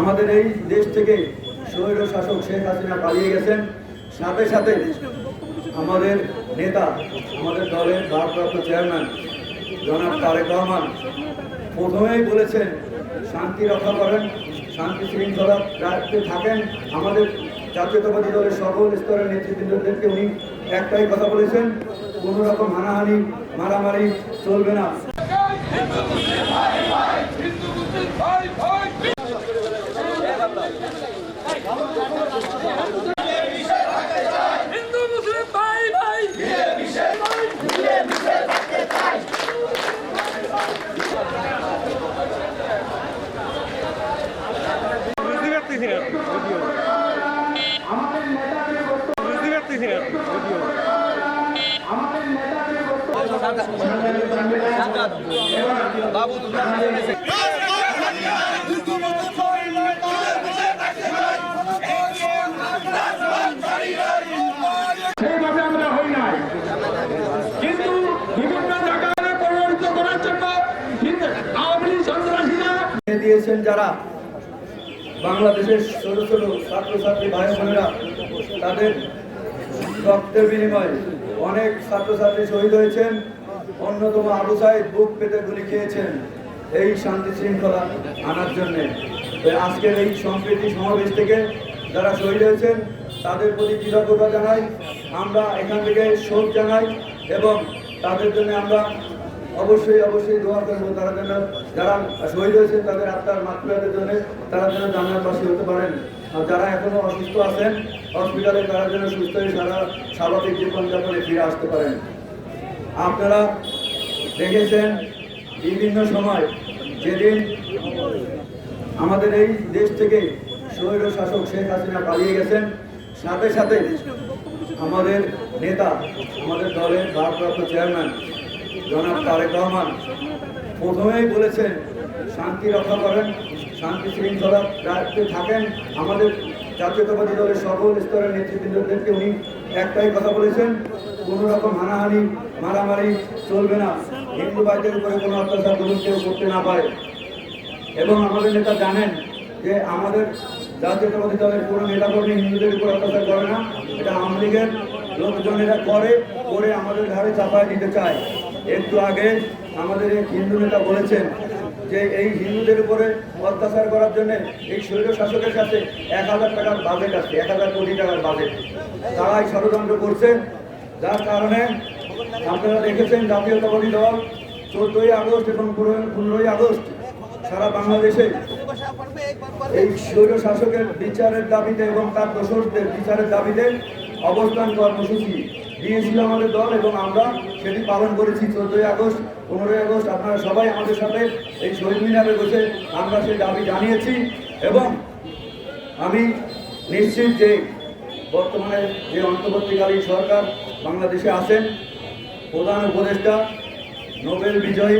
আমাদের এই দেশ থেকে স্বৈর শাসক শেখ হাসিনা পালিয়ে গেছেন। সাথে সাথে আমাদের নেতা, আমাদের দলের ভারপ্রাপ্ত চেয়ারম্যান, জনাব তারেক রহমান, প্রথমেই বলেছেন, শান্তি রক্ষা করেন, শান্তি শৃঙ্খলা রাখতে থাকেন। আমাদের জাতীয়তাবাদী দলের সকল স্তরের নেতৃবৃন্দদেরকে উনি একটাই কথা বলেছেন, কোনো রকম হানাহানি, মারামারি চলবে না হিন্দু মুসলিম ভাই ভাই হিন্দু মুসলিম ভাই ভাই বুঝতে পারতেছি না যদিও বুঝতে পারতেছি না যদিও দিয়েছেন যারা বাংলাদেশের ছোট ছোট ছাত্রছাত্রী ভাই বোনেরা, তাদের রক্তের বিনিময়ে অনেক ছাত্রছাত্রী শহীদ হয়েছেন। অন্যতম আবু সাইদ বুক পেতে গুলি খেয়েছেন এই শান্তি শৃঙ্খলা আনার জন্যে। আজকের এই সম্প্রীতি সমাবেশ থেকে যারা শহীদ হয়েছেন, তাদের প্রতি কৃতজ্ঞতা জানাই। আমরা এখান থেকে শোক জানাই এবং তাদের জন্য আমরা অবশ্যই অবশ্যই দোয়া করব তারা যেন, যারা শহীদ হয়েছেন, তাদের আত্মার মাতৃদের জন্য তারা যেন জান্নাতবাসী হতে পারেন। আর যারা এখনও অসুস্থ আছেন, হসপিটালে তারা যেন সুস্থ হয়ে সারা স্বাভাবিক জীবনযাপনে ফিরে আসতে পারেন। আপনারা দেখেছেন বিভিন্ন সময় যেদিন আমাদের এই দেশ থেকে স্বৈর শাসক শেখ হাসিনা পালিয়ে গেছেন, সাথে সাথে আমাদের নেতা, আমাদের দলের ভারপ্রাপ্ত চেয়ারম্যান জনাব তারেক রহমান প্রথমেই বলেছেন, শান্তি রক্ষা করেন, শান্তি শৃঙ্খলা রাখতে থাকেন। আমাদের জাতীয়তাবাদী দলের সকল স্তরের নেতৃবৃন্দদেরকে উনি একটাই কথা বলেছেন কোনো রকম হানাহানি, মারামারি চলবে না। হিন্দু ভাইদের উপরে কোনো অত্যাচার কোনো কেউ করতে না পারে। এবং আমাদের নেতা জানেন যে আমাদের জাতীয়তাবাদী দলের কোনো নেতাকর্মী হিন্দুদের উপর অত্যাচার করে না। এটা আওয়ামী লীগের লোকজন এটা করে করে আমাদের ঘাড়ে চাপায় দিতে চায়। একটু আগে আমাদের এক হিন্দু নেতা বলেছেন যে এই হিন্দুদের উপরে অত্যাচার করার জন্য এই শৈল শাসকের কাছে এক হাজার টাকার বাজেট আছে, এক হাজার কোটি টাকার বাজেট তারাই ষড়যন্ত্র করছে যার কারণে আপনারা দেখেছেন জাতীয়তাবাদী দল চোদ্দই আগস্ট এবং পনেরোই আগস্ট সারা বাংলাদেশে এই স্বৈর শাসকের বিচারের দাবিতে এবং তার দোষরদের বিচারের দাবিতে অবস্থান কর্মসূচি দিয়েছিল আমাদের দল এবং আমরা সেটি পালন করেছি চোদ্দই আগস্ট, পনেরোই আগস্ট। আপনারা সবাই আমাদের সাথে এই শহীদ মিনারে বসে আমরা সেই দাবি জানিয়েছি এবং আমি নিশ্চিত যে বর্তমানে যে অন্তর্বর্তীকালীন সরকার বাংলাদেশে আসেন প্রধান উপদেষ্টা নোবেল বিজয়ী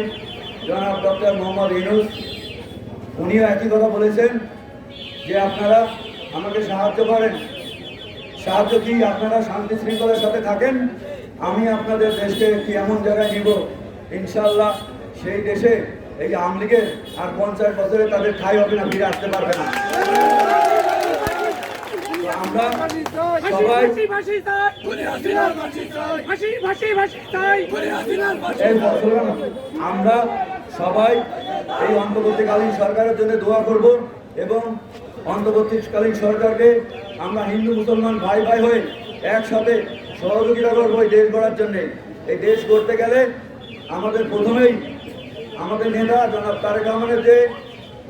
জনাব ডক্টর মোহাম্মদ ইনুস উনিও একই কথা বলেছেন যে আপনারা আমাকে সাহায্য করেন। সাহায্য কি আপনারা শান্তি শৃঙ্খলার সাথে থাকেন? আমি আপনাদের দেশকে একটি এমন জায়গায় নিব? ইনশাল্লাহ সেই দেশে এই আওয়ামী লীগের আর পঞ্চাশ বছরে তাদের ঠাই হবে না, ফিরে আসতে পারবে না। আমরা সবাই এই আমরা সবাই এই অন্তর্বর্তীকালীন সরকারের জন্য দোয়া করব এবং অন্তর্বর্তীকালীন সরকারকে আমরা হিন্দু মুসলমান ভাই ভাই হয়ে একসাথে সহযোগিতা করব এই দেশ গড়ার জন্যে। এই দেশ গড়তে গেলে আমাদের প্রথমেই আমাদের নেতা জনাব তারেক রহমানের যে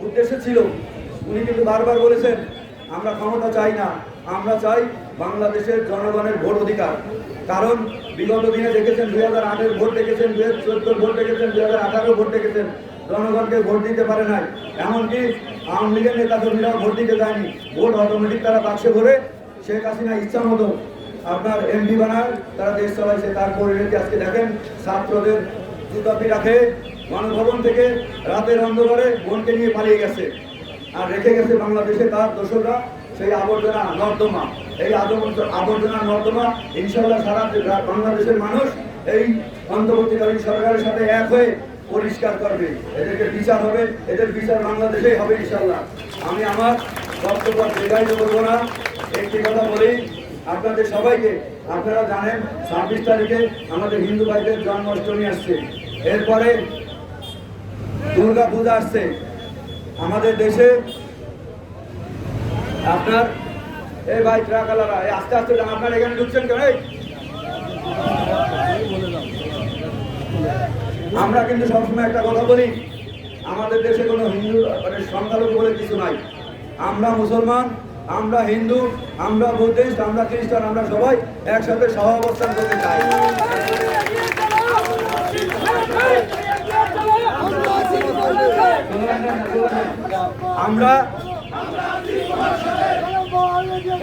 উদ্দেশ্য ছিল উনি কিন্তু বারবার বলেছেন আমরা ক্ষমতা চাই না। আমরা চাই বাংলাদেশের জনগণের ভোট অধিকার। কারণ বিগত দিনে দেখেছেন দুই হাজার আটের ভোট দেখেছেন, দুই হাজার চোদ্দোর ভোট দেখেছেন, দুই হাজার আঠারো ভোট দেখেছেন। জনগণকে ভোট দিতে পারে নাই। এমনকি আওয়ামী লীগের নেতা কর্মীরাও ভোট দিতে যায়নি। ভোট অটোমেটিক তারা বাক্সে ভরে শেখ হাসিনা ইচ্ছা মতো আপনার এমপি বানায়, তারা দেশ চালাইছে তার পরিণতি আজকে দেখেন। ছাত্রদের জুতাপি রাখে গণভবন থেকে রাতের অন্ধকারে বোনকে নিয়ে পালিয়ে গেছে। আর রেখে গেছে বাংলাদেশে তার দোসররা। সেই আবর্জনা নর্দমা। এই আবর্জনা নর্দমা ইনশাল্লাহ সারা বাংলাদেশের মানুষ এই অন্তর্বর্তীকালীন সরকারের সাথে এক হয়ে পরিষ্কার করবে। এদেরকে বিচার হবে, এদের বিচার বাংলাদেশেই হবে ইনশাল্লাহ আমি আমার বক্তব্য দীর্ঘায়িত করব না। একটি কথা বলি, আপনাদের সবাইকে, আপনারা জানেন, ছাব্বিশ তারিখে আমাদের হিন্দু ভাইদের জন্মাষ্টমী আসছে। এরপরে দুর্গা পূজা আসছে। আমাদের দেশে আপনার, এই ভাই ট্রাকালারা এই আস্তে আস্তে আপনারা এখানে ঢুকছেন কেন? আমরা কিন্তু সবসময় একটা কথা বলি, আমাদের দেশে কোনো হিন্দু মানে সংখ্যালঘু বলে কিছু নাই। আমরা মুসলমান, আমরা হিন্দু, আমরা বুদ্ধিস্ট, আমরা খ্রিস্টান, আমরা সবাই একসাথে সহ অবস্থান করতে চাই। আমরা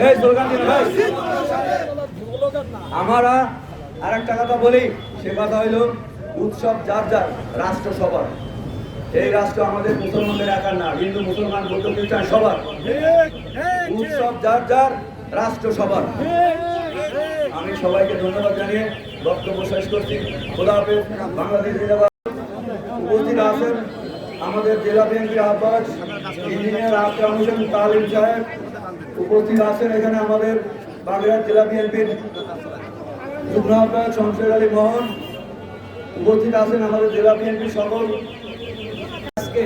এই স্লোগান দিন ভাই। আমরা আর একটা কথা বলি, সে কথা হইল উৎসব যার যার, রাষ্ট্র সবার। এই রাষ্ট্র আমাদের মুসলমানদের একার না, হিন্দু, মুসলমান, বৌদ্ধ, খ্রিস্টান, সবার। উৎসব যার যার, রাষ্ট্র সবার। আমি সবাইকে ধন্যবাদ জানিয়ে বক্তব্য শেষ করছি। খোদা হাফেজ, বাংলাদেশ জিন্দাবাদ। উপস্থিত আছেন আমাদের জেলা বিএনপির আহ্বায়ক ইঞ্জিনিয়ার আকরাম হোসেন তালিম সাহেব। উপস্থিত আছেন এখানে আমাদের বাগেরহাট জেলা বিএনপির যুগ্ম আহ্বায়ক শমশের আলী মোহন। উপস্থিত আছেন আমাদের জেলা বিএনপির সকল। আজকে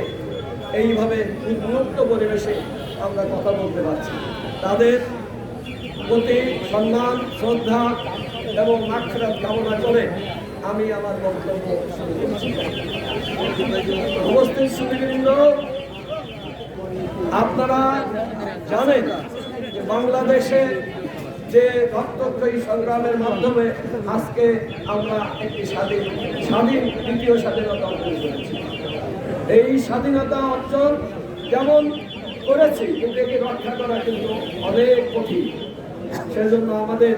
এইভাবে উন্মুক্ত পরিবেশে আমরা কথা বলতে পারছি। তাদের প্রতি সম্মান, শ্রদ্ধা এবং মাক্ষরাত কামনা করে আমি আমার বক্তব্য শুরু করছি। উপস্থিত সুদীবৃন্দ আপনারা জানেন বাংলাদেশে যে রক্তক্ষয়ী সংগ্রামের মাধ্যমে আজকে আমরা একটি স্বাধীন স্বাধীন দ্বিতীয় স্বাধীনতা অর্জন করেছি। এই স্বাধীনতা অর্জন যেমন করেছি কিন্তু একে রক্ষা করা কিন্তু অনেক কঠিন। সেজন্য আমাদের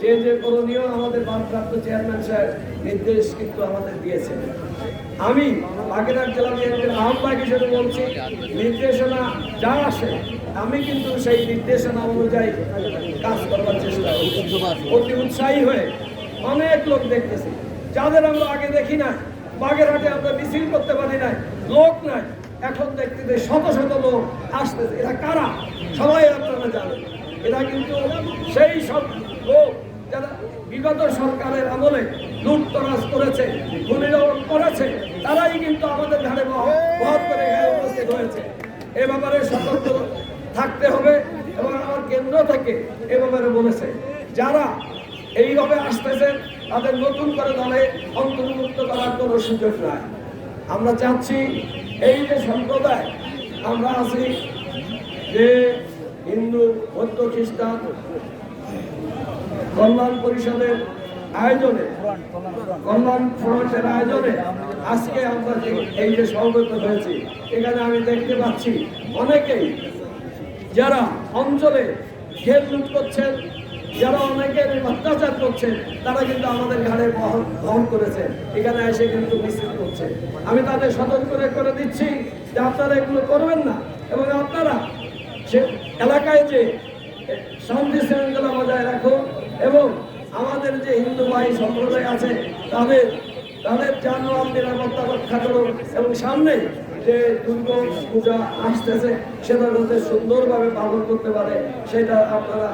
যে যে করণীয় আমাদের ভারপ্রাপ্ত চেয়ারম্যান সাহেব নির্দেশ কিন্তু আমাদের দিয়েছেন। আমি বাগেরহাট জেলা বিএনপির আহ্বায়ক হিসেবে বলছি, নির্দেশনা যা আসে আমি কিন্তু সেই নির্দেশনা অনুযায়ী কাজ করবার চেষ্টা অতি উৎসাহী হয়ে অনেক লোক দেখতেছি। যাদের আমরা আগে দেখি না বাগেরহাটে আমরা মিছিল করতে পারি নাই, লোক নাই, এখন দেখতে যে শত শত লোক আসতেছে। এরা কারা? সবাই আপনারা জানেন। এরা কিন্তু সেই সব লোক যারা বিগত সরকারের আমলে লুটতরাজ করেছে ঘূর্ণিঝড় করেছে, তারাই কিন্তু আমাদের ঘাড়ে বহ- করে উপস্থিত হয়েছে। এ ব্যাপারে সতর্ক থাকতে হবে এবং আমার কেন্দ্র থেকে এ ব্যাপারে বলেছে। যারা এইভাবে আসতেছে, তাদের নতুন করে দলে অন্তর্ভুক্ত করার কোনো সুযোগ নাই। আমরা চাচ্ছি এই যে সম্প্রদায়, আমরা আছি যে হিন্দু, বৌদ্ধ, খ্রিস্টান, কল্যাণ পরিষদের আয়োজনে, কল্যাণ ফ্রন্টের আয়োজনে আজকে আমরা এই যে সমবেত হয়েছি, এখানে আমি দেখতে পাচ্ছি অনেকেই যারা অঞ্চলে খেল লুট করছেন, যারা অনেকের অত্যাচার করছেন, তারা কিন্তু আমাদের ঘাড়ে বহন বহন করেছে। এখানে এসে কিন্তু মিছিল করছে। আমি তাদের সতর্ক করে দিচ্ছি যে আপনারা এগুলো করবেন না। এবং আপনারা সে এলাকায় যে শান্তি শৃঙ্খলা বজায় রাখুন এবং আমাদের যে হিন্দু ভাই সম্প্রদায় আছে, তাদের তাদের জানমাল নিরাপত্তা রক্ষা করুন এবং সামনে যে দুর্গা পূজা আসতেছে, সেটা যাতে সুন্দরভাবে পালন করতে পারে, সেটা আপনারা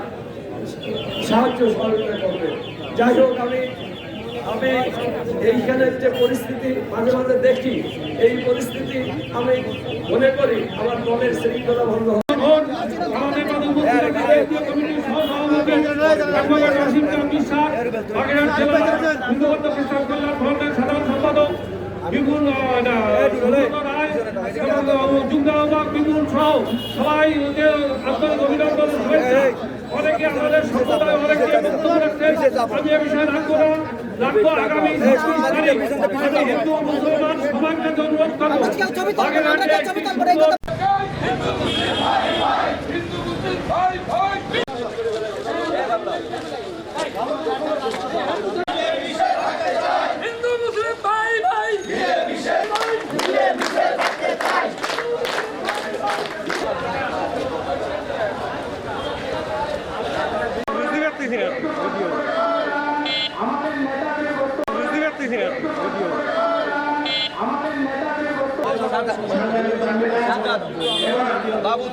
সাহায্য সহযোগিতা করবেন যাই হোক, আমি আমি এইখানের যে পরিস্থিতি মাঝে মাঝে দেখি, এই পরিস্থিতি আমি মনে করি আমার দলের শৃঙ্খলা ভঙ্গ হয়। আমাদের মাঝে উপস্থিত আছেন জাতীয় কমিটির সহ-সভাপতি অ্যাডভোকেট রাশিদ খান বিশ্বাস, বাগেরহাট জেলা হিন্দু বৌদ্ধ খ্রিস্টান কল্যাণ ফ্রন্টের সাধারণ সম্পাদক বিপুল আহ, না, সুব্রত রায় এবং যুগ্ম আহ্বায়ক বিপুল সহ সবাই যে আন্তরিক অভিনন্দন শুভেচ্ছা অনেকে আমাদের সম্প্রদায় অনেকে বক্তব্য রাখছেন আমি এ বিষয়ে রাখব না রাখব আগামী ছাব্বিশ তারিখ আমি হিন্দু মুসলমান সবাইকে অনুরোধ করব বাগেরহাটে একটি সুন্দর হিন্দু মুসলিম ভাই ভাই হিন্দু মুসলিম ভাই ভাই বুঝতে পারতেছি না যদিও বুঝতে পারতেছি না যদিও বাবু